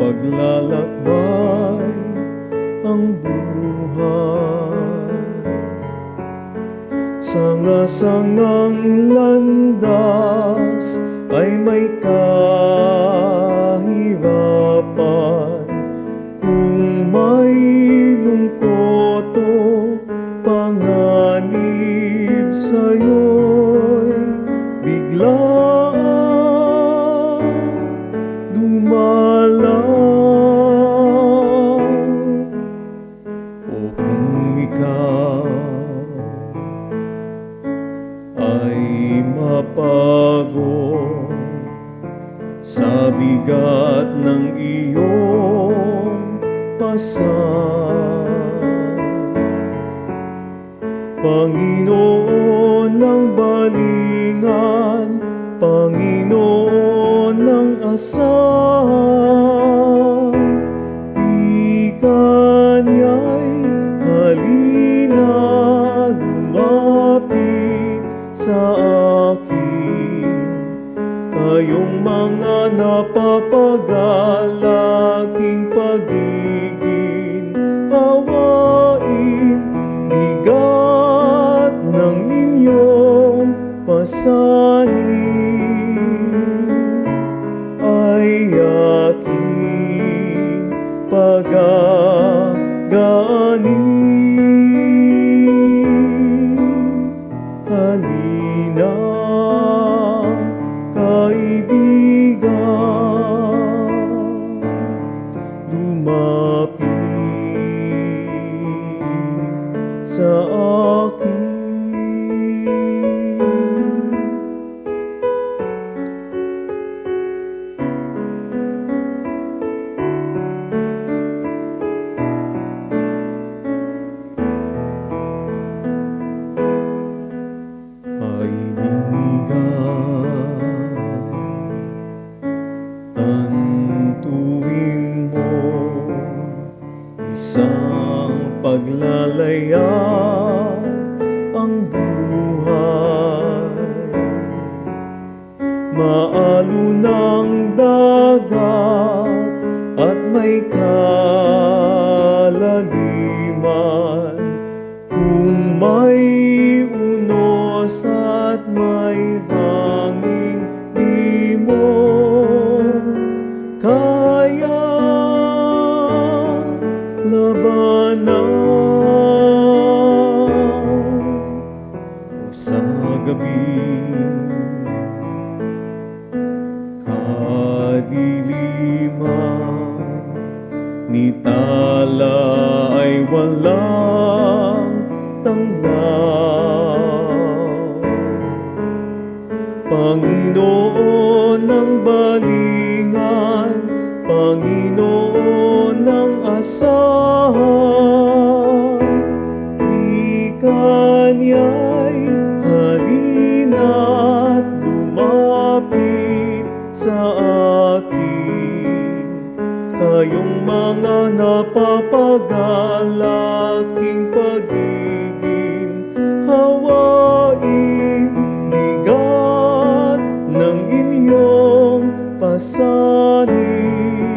naglalakbay ang buhay. Sanga-sangang landas ay may kahirapan. Kung may lungkot o panganib sa'yo'y biglaan kung ikaw ay mapago sa bigat ng iyong pasay. Panginoon ng balingan, Panginoon ng asal, Kayong mga napapagalaking pagiging hawain bigat ng inyong pasanin. Ay aking lumapit sa akin. Kaibigan, tantuin mo isang paglalayag ang buhay. Maalunang dagat at may kalaliman kung may unos gabi. Kadiliman ni tala ay walang tanglaw Panginoon ng balingan Panginoon ng asahan mga napapagalaking pagiging hawain bigat ng inyong pasanin